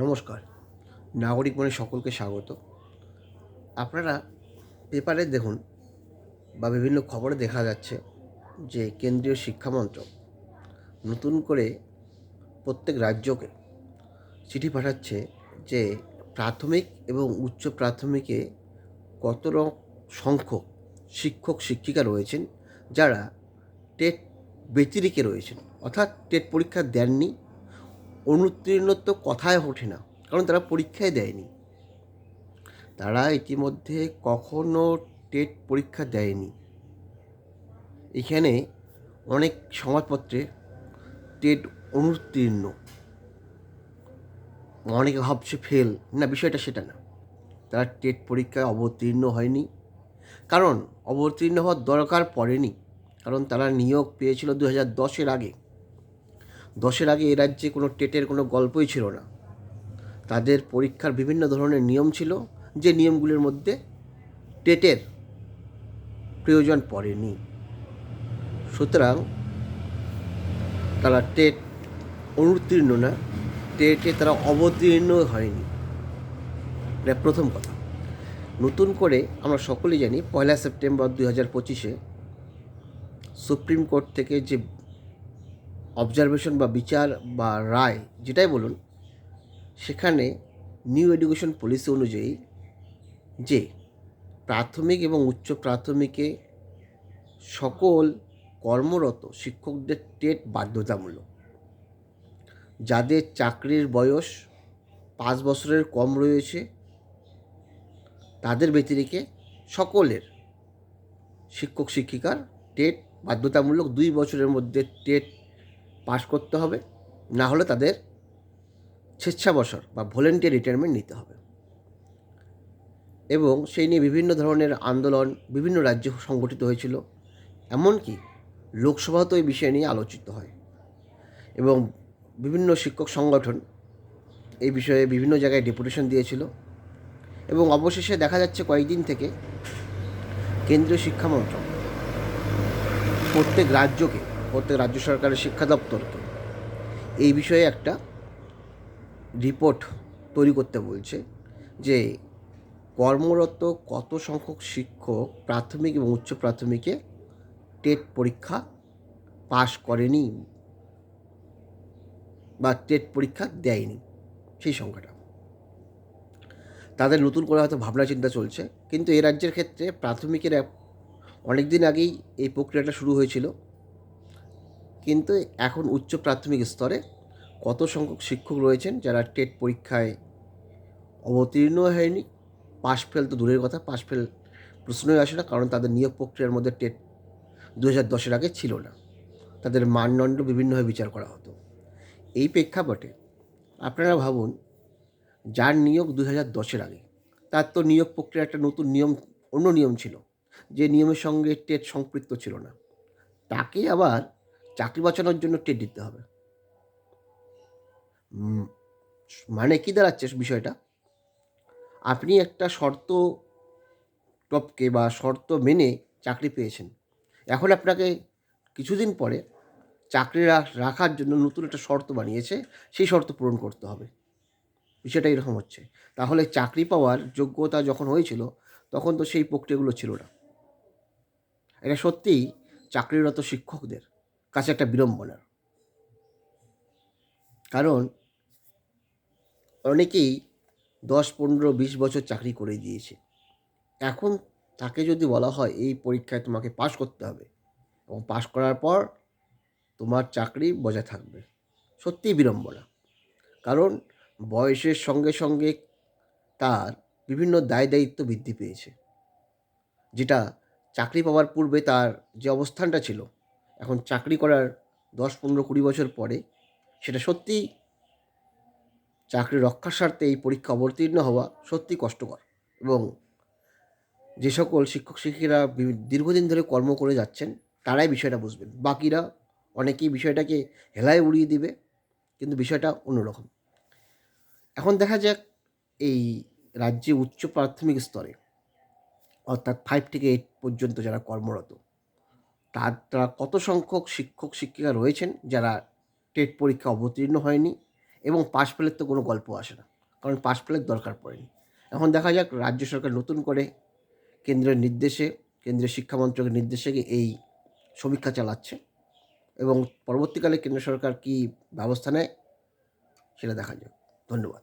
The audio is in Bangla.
নমস্কার। নাগরিক মনে সকলকে স্বাগত। আপনারা পেপারে দেখুন বা বিভিন্ন খবরে দেখা যাচ্ছে যে কেন্দ্রীয় শিক্ষামন্ত্রক নতুন করে প্রত্যেক রাজ্যকে চিঠি পাঠাচ্ছে যে প্রাথমিক এবং উচ্চ প্রাথমিকে কত সংখ্যক শিক্ষক, শিক্ষিকা রয়েছেন, যারা টেট ব্যতিরিকে রয়েছেন, অর্থাৎ টেট পরীক্ষা দেননি অনুত্তীর্ণ তো কথায় ওঠে না, কারণ তারা পরীক্ষায় দেয়নি। তারা ইতিমধ্যে কখনো টেট পরীক্ষা দেয়নি। এখানে অনেক সংবাদপত্রে টেট অনুত্তীর্ণ। অনেকে ভাবছে ফেল, না, বিষয়টা সেটা না। তারা টেট পরীক্ষায় অবতীর্ণ হয়নি। কারণ অবতীর্ণ হওয়ার দরকার পড়েনি, কারণ তারা নিয়োগ পেয়েছিল দু হাজার দশের আগে। দশের আগে এ রাজ্যে কোনো টেটের কোনো গল্পই ছিল না। তাদের পরীক্ষার বিভিন্ন ধরনের নিয়ম ছিল, যে নিয়মগুলির মধ্যে টেটের প্রয়োজন পড়েনি। সুতরাং তারা টেট অনুত্তীর্ণ না, টেটে তারা অবতীর্ণ হয়নি। এটা প্রথম কথা। নতুন করে আমরা সকলেই জানি, পয়লা সেপ্টেম্বর দুই হাজার পঁচিশে সুপ্রিম কোর্ট থেকে যে অবজারভেশন বা বিচার বা রায় যেটাই বলুন, সেখানে নিউ এডুকেশন পলিসি অনুযায়ী যে প্রাথমিক এবং উচ্চ প্রাথমিকে সকল কর্মরত শিক্ষকদের টেট বাধ্যতামূলক। যাদের চাকরির বয়স পাঁচ বছরের কম রয়েছে, তাদের ব্যতিরিকে সকলের শিক্ষক শিক্ষিকার টেট বাধ্যতামূলক দুই বছরের মধ্যে টেট পাশ করতে হবে, না হলে তাদের স্বেচ্ছাবসর বা ভলেন্টিয়ার রিটায়ারমেন্ট নিতে হবে। এবং সেই নিয়ে বিভিন্ন ধরনের আন্দোলন বিভিন্ন রাজ্যে সংগঠিত হয়েছিল, এমনকি লোকসভাতেও এই বিষয় নিয়ে আলোচিত হয়। এবং বিভিন্ন শিক্ষক সংগঠন এই বিষয়ে বিভিন্ন জায়গায় ডেপুটেশন দিয়েছিল। এবং অবশেষে দেখা যাচ্ছে কয়েকদিন থেকে কেন্দ্রীয় শিক্ষামন্ত্রক প্রত্যেক রাজ্যকে প্রত্যেক রাজ্য সরকারের শিক্ষা দপ্তরকে এই বিষয়ে একটা রিপোর্ট তৈরি করতে বলছে যে কর্মরত কত সংখ্যক শিক্ষক প্রাথমিক এবং উচ্চ প্রাথমিকে টেট পরীক্ষা পাশ করেনি বা টেট পরীক্ষা দেয়নি সেই সংখ্যাটা। তাদের নতুন করে হয়তো ভাবনা চিন্তা চলছে, কিন্তু এ রাজ্যের ক্ষেত্রে প্রাথমিকের অনেক দিন আগেই এই প্রক্রিয়াটা শুরু হয়েছিল। কিন্তু এখন উচ্চ প্রাথমিক স্তরে কত সংখ্যক শিক্ষক রয়েছেন যারা টেট পরীক্ষায় অবতীর্ণ হয়নি? পাশ ফেল তো দূরের কথা, পাশ ফেল প্রশ্নই আসে না, কারণ তাদের নিয়োগ প্রক্রিয়ার মধ্যে টেট দু হাজার দশের আগে ছিল না। তাদের মানদণ্ড বিভিন্নভাবে বিচার করা হতো। এই প্রেক্ষাপটে আপনারা ভাবুন, যার নিয়োগ দু হাজার দশের আগে, তার তো নিয়োগ প্রক্রিয়া একটা নতুন নিয়ম, অন্য নিয়ম ছিল, যে নিয়মের সঙ্গে টেট সম্পৃক্ত ছিল না। তাকে আবার চাকরি বাঁচানোর জন্য টেট দিতে হবে। মানে কী দাঁড়াচ্ছে বিষয়টা? আপনি একটা শর্ত টপকে বা শর্ত মেনে চাকরি পেয়েছেন। এখন আপনাকে কিছুদিন পরে চাকরি রাখার জন্য নতুন একটা শর্ত বানিয়েছে, সেই শর্ত পূরণ করতে হবে। বিষয়টা এরকম হচ্ছে। তাহলে চাকরি পাওয়ার যোগ্যতা যখন হয়েছিল, তখন তো সেই প্রক্রিয়াগুলো ছিল না। এটা সত্যিই চাকরিরত শিক্ষকদের কাছে একটা বিড়ম্বনার কারণ অনেকেই দশ, পনেরো, বিশ বছর চাকরি করে দিয়েছে। এখন তাকে যদি বলা হয়, এই পরীক্ষায় তোমাকে পাশ করতে হবে। এবং পাশ করার পর তোমার চাকরি বজায় থাকবে। সত্যিই বিড়ম্বনা কারণ বয়সের সঙ্গে সঙ্গে তার বিভিন্ন দায় দায়িত্ব বৃদ্ধি পেয়েছে। যেটা চাকরি পাওয়ার পূর্বে তার যে অবস্থানটা ছিল এখন চাকরি করার দশ, পনেরো, কুড়ি বছর পরে সেটা সত্যিই চাকরি রক্ষার স্বার্থে এই পরীক্ষা অবতীর্ণ হওয়া সত্যি কষ্টকর এবং যে সকল শিক্ষক শিক্ষিকারা দীর্ঘদিন ধরে কর্ম করে যাচ্ছেন, তারাই বিষয়টা বুঝবেন। বাকিরা অনেকেই বিষয়টাকে হেলায় উড়িয়ে দিবে, কিন্তু বিষয়টা অন্যরকম। এখন দেখা যাক এই রাজ্যে উচ্চ প্রাথমিক স্তরে, অর্থাৎ ফাইভ থেকে এইট পর্যন্ত যারা কর্মরত তার কত সংখ্যক শিক্ষক, শিক্ষিকা রয়েছেন যারা টেট পরীক্ষা অবতীর্ণ হয়নি এবং পাশ ফেলের তো কোনো গল্প আসে না, কারণ পাশ ফেলের দরকার পড়েনি। এখন দেখা যাক রাজ্য সরকার নতুন করে কেন্দ্রের নির্দেশে কেন্দ্রীয় শিক্ষা মন্ত্রকের নির্দেশে এই সমীক্ষা চালাচ্ছে এবং পরবর্তীকালে কেন্দ্র সরকার কী ব্যবস্থা নেয় সেটা দেখা যাক। ধন্যবাদ।